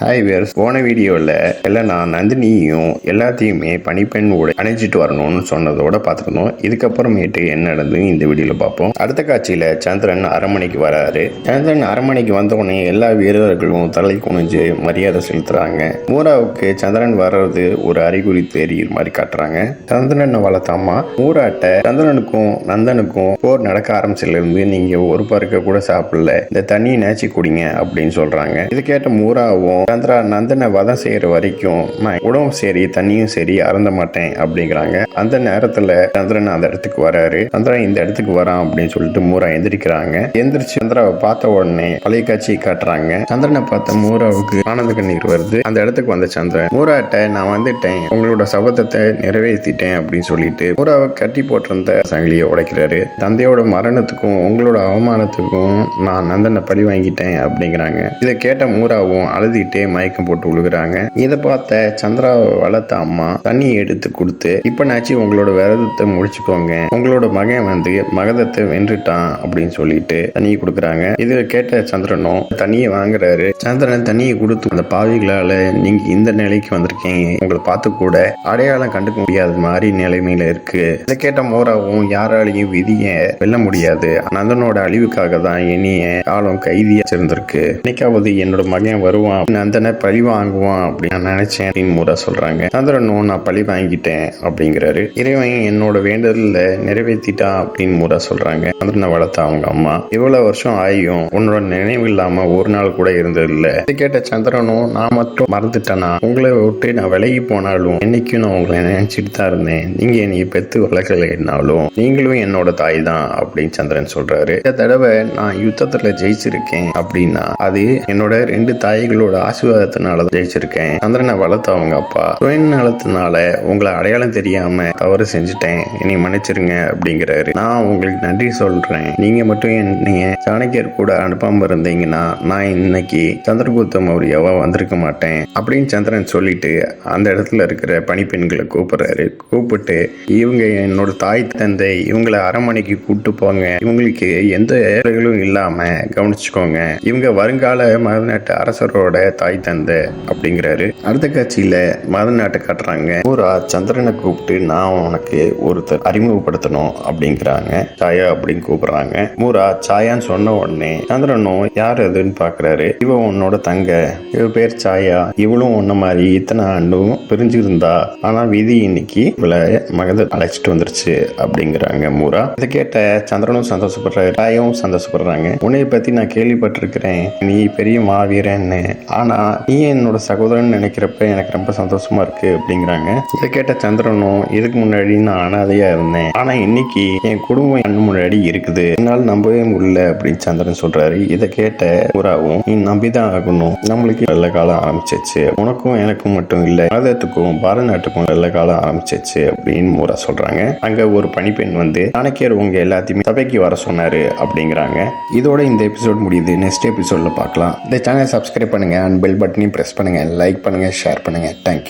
Hi verse போன வீடியோவில் எல்லாம் நான் நந்தினியும் எல்லாத்தையுமே பனிப்பெண்ணோட அணைச்சிட்டு வரணும்னு சொன்னதோட பார்த்துருந்தோம் இதுக்கப்புறமேட்டு என்ன நடந்து இந்த வீடியோவில் பார்ப்போம் அடுத்த காட்சியில் சந்திரன் அரண்மனைக்கு வராரு. சந்திரன் அரண்மனைக்கு வந்தவுடனே எல்லா வீரர்களும் தலை குனிஞ்சு மரியாதை செலுத்துறாங்க. மூராவுக்கு சந்திரன் வர்றது ஒரு அறிகுறி தெரியுற மாதிரி காட்டுறாங்க. சந்திரனை வளர்த்தாமா? மூராட்ட சந்திரனுக்கும் நந்தனுக்கும் போர் நடக்க ஆரம்பிச்சிலிருந்து நீங்கள் ஒரு பருக்க கூட சாப்பிடல. இந்த தண்ணியை நேச்சி குடிங்க அப்படின்னு சொல்கிறாங்க இது கேட்ட மூராவும் சந்திரா நந்தனை வதம் செய்யற வரைக்கும் நான் உடம்பும் சரி தண்ணியும் சரி அறந்த மாட்டேன் அப்படிங்கிறாங்க. அந்த நேரத்துல சந்திரன் அந்த இடத்துக்கு வராரு. சந்திரன் இந்த இடத்துக்கு வரான் அப்படின்னு சொல்லிட்டு மூரா எந்திரிக்கிறாங்க. எந்திரிச்சு சந்திராவை பார்த்த உடனே பழைய காட்சியை காட்டுறாங்க. சந்திரனை பார்த்த மூராவுக்கு ஆனந்த கண்ணீர் வருது. அந்த இடத்துக்கு வந்த சந்திரன் மூராட்ட நான் வந்துட்டேன். உங்களோட சபதத்தை நிறைவேற்றிட்டேன் அப்படின்னு சொல்லிட்டு மூராவை கட்டி போட்டிருந்த சங்கிலியை உடைக்கிறாரு. தந்தையோட மரணத்துக்கும் உங்களோட அவமானத்துக்கும் நான் நந்தனை பழி வாங்கிட்டேன் அப்படிங்கிறாங்க. இதை கேட்ட மூராவும் அழுதுகிட்டே மயக்கம் போட்டு விழுகிறாங்க இதை பார்த்த சந்திராவை வளர்த்த அம்மா தண்ணி எடுத்து கொடுத்து இப்ப நாச்சு உங்களோட விரதத்தை முடிச்சுக்கோங்க. உங்களோட மகன் வந்து மகதத்தை வென்றுட்டான் அப்படின்னு சொல்லிட்டு தண்ணியை கொடுக்குறாங்க. இது கேட்ட சந்திரனும் தண்ணியை வாங்குறாரு. சந்திரன் தண்ணியை கொடுத்து அந்த பாவிகளால நீங்க இந்த நிலைக்கு வந்திருக்கீங்க. உங்களை பார்த்து கூட அடையாளம் கண்டுக்க முடியாத மாதிரி நிலைமையில இருக்கு. இதை கேட்ட மோராவும் யாராலையும் விதிய வெல்ல முடியாது. நந்தனோட அழிவுக்காக தான் இனிய காலம் கைதியா இருந்திருக்கு என்னைக்காவது என்னோட மகன் வருவான். நந்தனை பழி வாங்குவான் அப்படின்னு நான் நினைச்சேன் அப்படின்னு மூரா சொல்றாங்க. சந்திரனும் நான் பழி வாங்கிட்டேன் அப்படிங்கிறாரு. இறைவன் என்னோட வேண்டுதல நிறைவேற்றிட்டா அப்படின்னு மூரா சொல்றாங்க. சந்திரனை வளர்த்த அவங்க அம்மா. இவ்வளவு வருஷம் ஆயும் உன்னோட நினைவு இல்லாம ஒரு நாள் கூட இருந்தது இல்ல இது கேட்ட சந்திரனும் நான் மட்டும் மறந்துட்டேனா? உங்களை விட்டு நான் விலகி போனாலும் என்னைக்கும் நான் உங்களை நினைச்சிட்டு தான் இருந்தேன். நீங்க என்னைய பெத்து வளர்க்கலைன்னாலும் நீங்களும் என்னோட தாய் தான் அப்படின்னு சந்திரன் சொல்றாரு. இந்த தடவை நான் யுத்தத்துல ஜெயிச்சிருக்கேன் அப்படின்னா அது என்னோட ரெண்டு தாய்களோட ஆசீர்வாதத்தினால ஜெயிச்சிருக்கேன். சந்திரனை வளர்த்த அவங்க அப்பா. சுயநலத்தினால உங்களை அடையாளம் தெரியாம தவறு செஞ்சுட்டேன். என்னை மன்னிச்சிருங்க அப்படிங்கிறாரு. நான் உங்களுக்கு நன்றி சொல்றேன். நீங்க மட்டும் என்னைய சாணக்கியர் கூட அனுப்பாம இருந்தீங்கன்னா நான் இன்னைக்கு சந்திரகுப்த மௌரியாவா வந்திருக்க மாட்டேன் அப்படின்னு சந்திரன் சொல்லிட்டு அந்த இடத்துல இருக்கிற பணிப்பெண்களை கூப்பிடுறாரு. கூப்பிட்டு இவங்க என்னோட தாய் தந்தை இவங்களை அரண்மனைக்கு கூப்பிட்டு போங்க. இவங்களுக்கு எந்த வேலைகளும் இல்லாம கவனிச்சுக்கோங்க. இவங்க வருங்கால மதநாட்டு அரசரோட தாய் தந்தை அப்படிங்கிறாரு. அடுத்த காட்சியில மதநாட்டை காட்டுறாங்க. பூரா சந்திரனை கூப்பிட்டு நான் உனக்கு ஒருத்தர் அறிமுகப்படுத்தணும் அப்படிங்கிறாங்க. சாயா அப்படின்னு கூப்பிடுறாங்க. மூரா சாயான்னு சொன்ன உடனே சந்திரனும் யார் அதுன்னு பாக்குறாரு. இவ உன்னோட தங்க. இவ பேர் சாயா. இவளும் உன்ன மாதிரி இத்தனை ஆண்டும் பிரிஞ்சிருந்தா. ஆனா விதி இன்னைக்கு இவளை மகத அழைச்சிட்டு வந்துருச்சு அப்படிங்கிறாங்க மூரா இதை கேட்ட சந்திரனும் சந்தோஷப்படுறாரு. சாயாவும் சந்தோஷப்படுறாங்க. உன்னை பத்தி நான் கேள்விப்பட்டிருக்கிறேன். நீ பெரிய மாவீரன்னு. ஆனா நீ என்னோட சகோதரன் நினைக்கிறப்ப எனக்கு ரொம்ப சந்தோஷமா இருக்கு அப்படிங்கிறாங்க. இதை கேட்ட சந்திரனும் இதுக்கு முன்னாடி நான் அனாதையா இருந்தேன். ஆனா இன்னைக்கு என் குடும்பம் கண்ணு முன்னாடி இருக்குது. என்னால் நம்பவே முடியல அப்படின்னு சந்திரன் சொல்றாரு. இதை கேட்ட புறாவும் நீ நம்பிதான் ஆகணும். நம்மளுக்கு நல்ல காலம் ஆரம்பிச்சிச்சு உனக்கும் எனக்கும் மட்டும் இல்ல பாரதத்துக்கும் பாரத நாட்டுக்கும் நல்ல காலம் ஆரம்பிச்சிச்சு அப்படின்னு மூரா சொல்றாங்க. அங்க ஒரு பணிப்பெண் வந்து சாணக்கியர் உங்க எல்லாத்தையுமே சபைக்கு வர சொன்னாரு அப்படிங்கிறாங்க. இதோட இந்த எபிசோட் முடியுது. நெக்ஸ்ட் எபிசோட்ல பார்க்கலாம் இந்த சேனல் சப்ஸ்கிரைப் பண்ணுங்க. அண்ட் பெல் பட்டனையும் ப்ரெஸ் பண்ணுங்க லைக் பண்ணுங்கள் ஷேர் பண்ணுங்கள் தேங்க்யூ